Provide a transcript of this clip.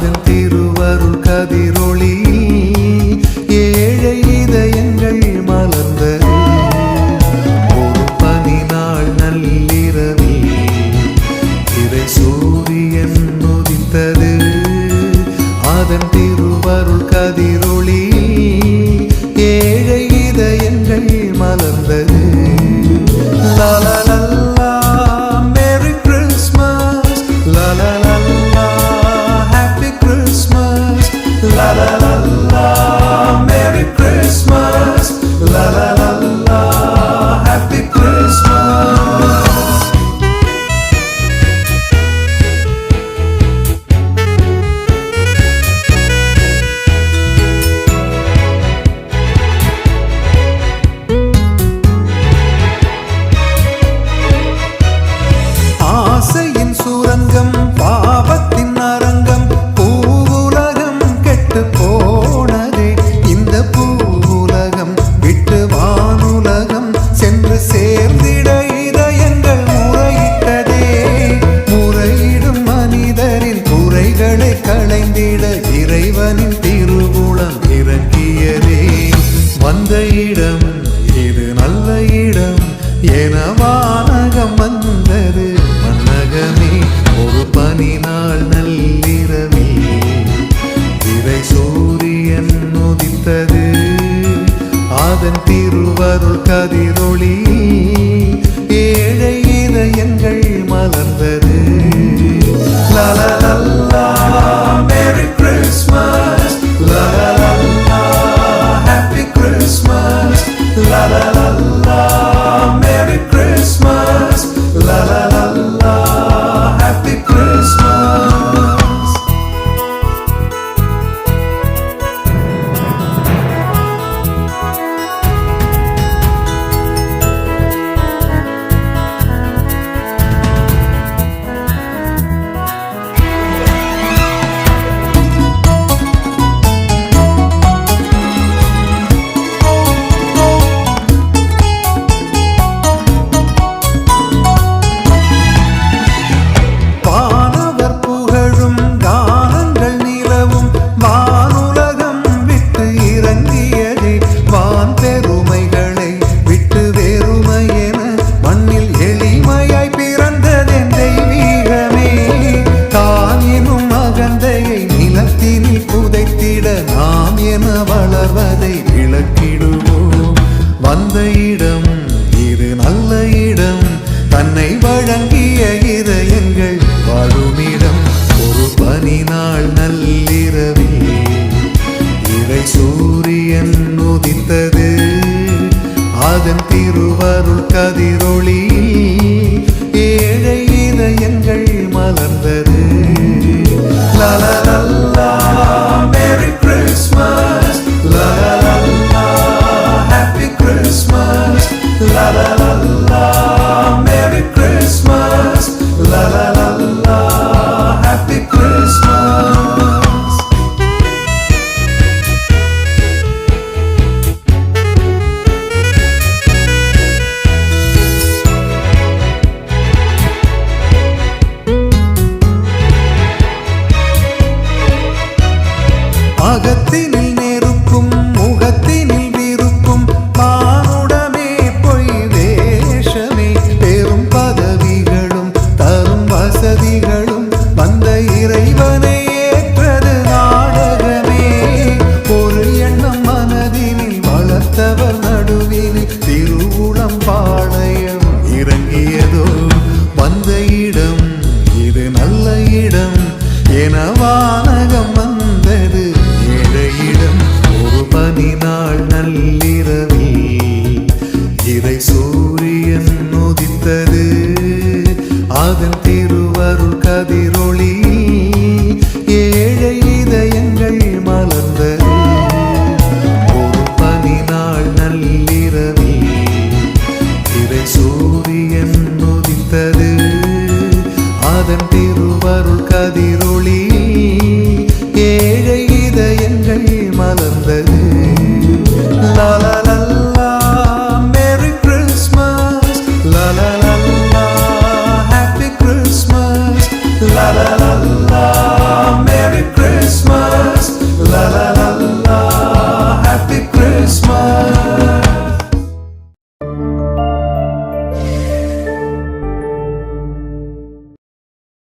அதன் திருவருள் கதிரொளியில் ஏழை இதயங்கள் மலர்ந்தது. ஒரு பனி நாள் நள்ளிரவில் இறை சூரியன் உதித்தது. அதன் திருவருள் கதிரொளியில் ஏழை இதயங்கள் மலர்ந்தது. லாலா வந்திட இறைவனின் திருவுளம் இறக்கியதே வந்த இடம் இது நல்ல இடம் என வானகம் வந்தது. மன்னகமே ஒரு பனி நாள் நள்ளிரவே. இறை சூரியன் உதித்தது. அதன் திருவருள் கதிரொளி சூரியன் உதித்தது. அதன் திருவருள் கதிரொளியில் வளர்த்தவர் நடுவினில் திருவுளம் பாளையம் இறங்கியதோ வந்த இடம் இது நல்ல இடம் என வானகம் வந்தது. ஏழையிடம் ஒரு பனி நாள் நள்ளிரவில். இதை சூரியன் உதித்தது. அதன் திருவருள் கதிரொளி ஓவியம் உதித்தது அதன்